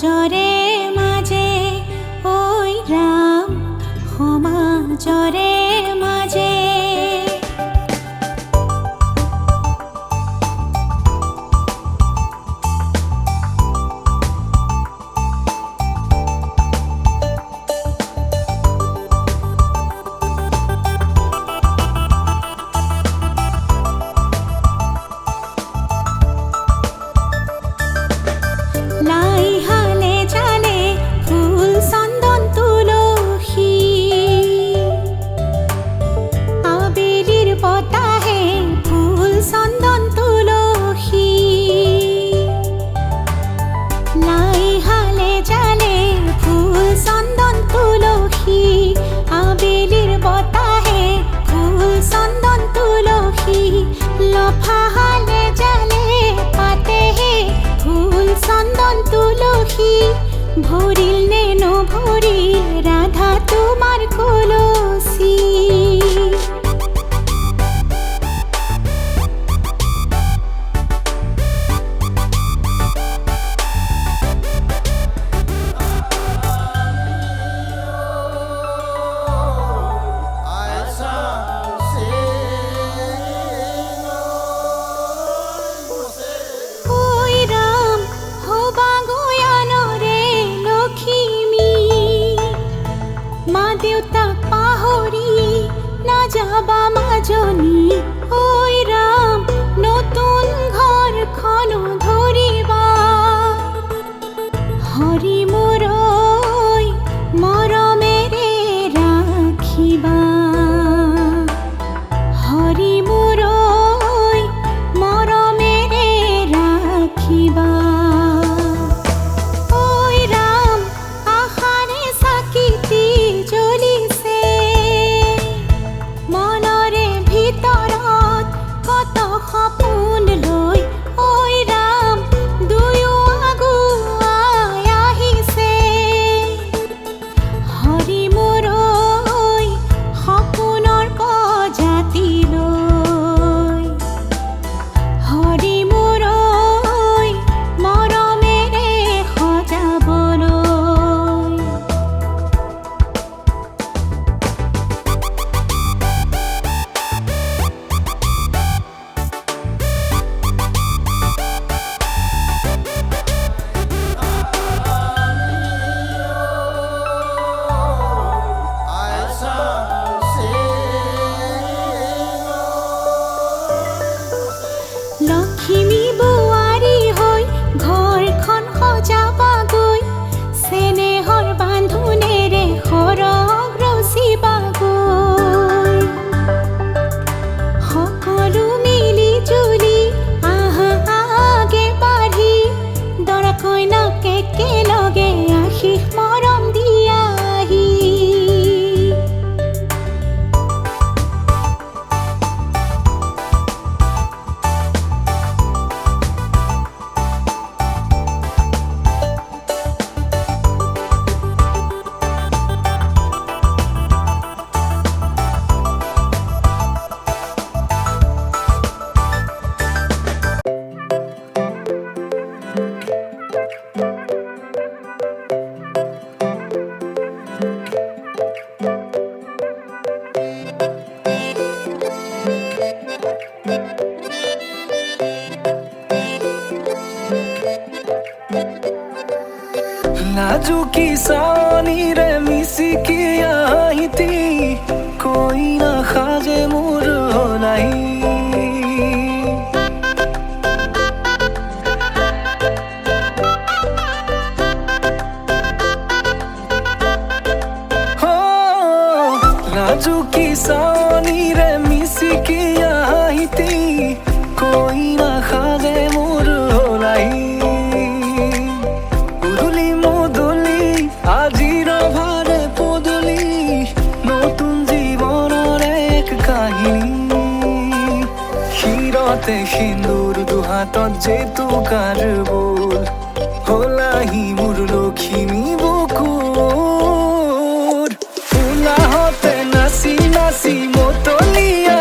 জরে মাঝে ওই রাম ক্ষমা জরে পাখি লফা ফুল চন্দন তুলসী ভরিল নেনো ভরিল রাধা তোমার কোলো দেউতাক পাহৰি নাযাবা মাজনী ঐ chao. किसानी रे मिसी की आई थी कोई ना खाजे मुर हो नहीं রাজু কিসানি রে তজ্জে তুকার বোল হোলাহি মুর লক্ষ্মী বকুর ফুলা হতে নাসি নাসি মতলিয়া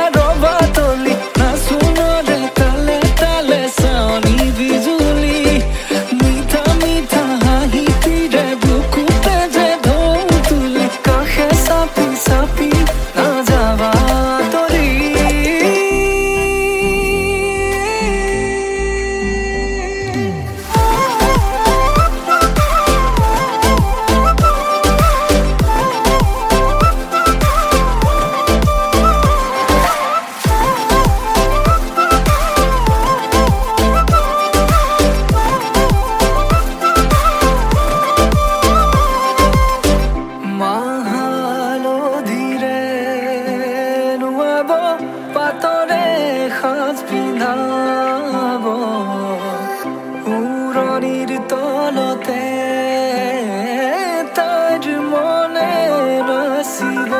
ৰচিব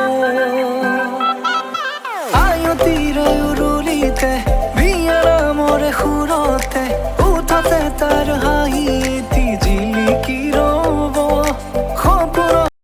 আয়তিৰ উৰুলিতে বিয়াৰ মৰে সুৰতে উঠতে তাৰ হাঁহি